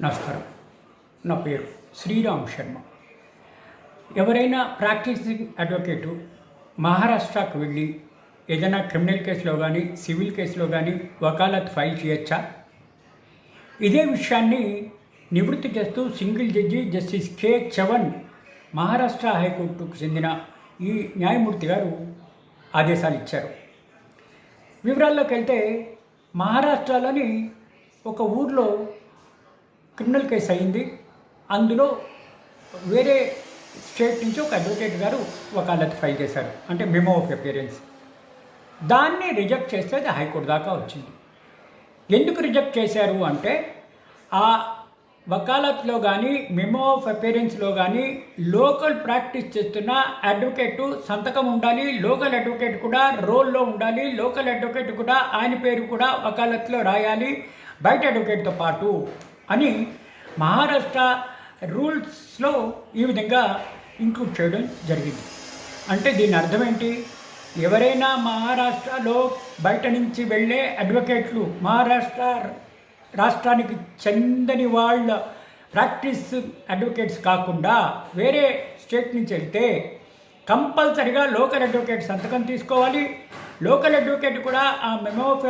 నమస్కారం. నా పేరు శ్రీరామ్ శర్మ. ఎవరైనా ప్రాక్టీసింగ్ అడ్వకేటు మహారాష్ట్రకు వెళ్ళి ఏదైనా క్రిమినల్ కేసులో కానీ సివిల్ కేసులో కానీ వకాలత్ ఫైల్ చేయొచ్చా? ఇదే విషయాన్ని నివృత్తి చేస్తూ single judge justice K Chavan Maharashtra హైకోర్టుకు చెందిన ఈ న్యాయమూర్తి గారు ఆదేశాలు ఇచ్చారు. వివరాల్లోకి వెళ్తే మహారాష్ట్రలోని ఒక ఊర్లో క్రిమినల్ కేసు అయింది. అందులో వేరే స్టేట్ నుంచి ఒక అడ్వకేట్ గారు వకాలత్ ఫైల్ చేశారు. అంటే మెమో ఆఫ్ అపియరెన్స్ దాన్ని రిజెక్ట్ చేస్తే అది హైకోర్టు దాకా వచ్చింది. ఎందుకు రిజెక్ట్ చేశారు అంటే ఆ వకాలత్లో కానీ మెమో ఆఫ్ అపేరెన్స్లో కానీ లోకల్ ప్రాక్టీస్ చేస్తున్న అడ్వకేట్ సంతకం ఉండాలి లోకల్ అడ్వకేట్ కూడా రోల్లో ఉండాలి లోకల్ అడ్వకేట్ కూడా ఆయన పేరు కూడా వకాలత్లో రాయాలి బయట అడ్వకేట్తో పాటు. అని మహారాష్ట్ర రూల్స్లో ఈ విధంగా ఇంక్లూడ్ చేయడం జరిగింది. అంటే దీని అర్థం ఏంటి? ఎవరైనా మహారాష్ట్రలో బయట నుంచి వెళ్ళే అడ్వకేట్లు మహారాష్ట్ర రాష్ట్రానికి చెందని వాళ్ళ ప్రాక్టీస్ అడ్వకేట్స్ కాకుండా వేరే స్టేట్ నుంచి వెళ్తే కంపల్సరిగా లోకల్ అడ్వకేట్ సంతకం తీసుకోవాలి. లోకల్ అడ్వకేట్ కూడా ఆ మెమో ఆఫ్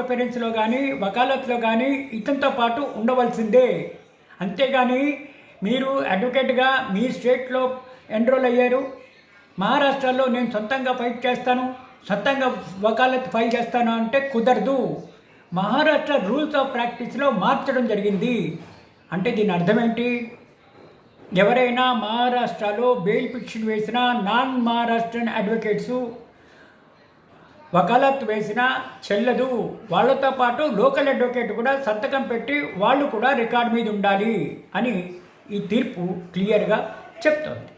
కానీ వకాలత్లో కానీ ఇతనితో పాటు ఉండవలసిందే. అంతేగాని మీరు అడ్వకేట్గా మీ స్టేట్లో ఎన్రోల్ అయ్యారు. మహారాష్ట్రలో నేను సొంతంగా ఫైట్ చేస్తాను. సొంతంగా వకాలత్ ఫైల్ చేస్తాను అంటే కుదరదు. మహారాష్ట్ర రూల్స్ ఆఫ్ ప్రాక్టీస్లో మార్చడం జరిగింది. అంటే దీని అర్థం ఏంటి? ఎవరైనా మహారాష్ట్రలో బెయిల్ పిటిషన్ వేసిన నాన్ మహారాష్ట్రన్ అడ్వకేట్స్ వకాలత్ వేసినా చెల్లదు. వాళ్ళతో పాటు లోకల్ అడ్వకేట్ కూడా సంతకం పెట్టి వాళ్ళు కూడా రికార్డ్ మీద ఉండాలి అని ఈ తీర్పు క్లియర్గా చెప్తోంది.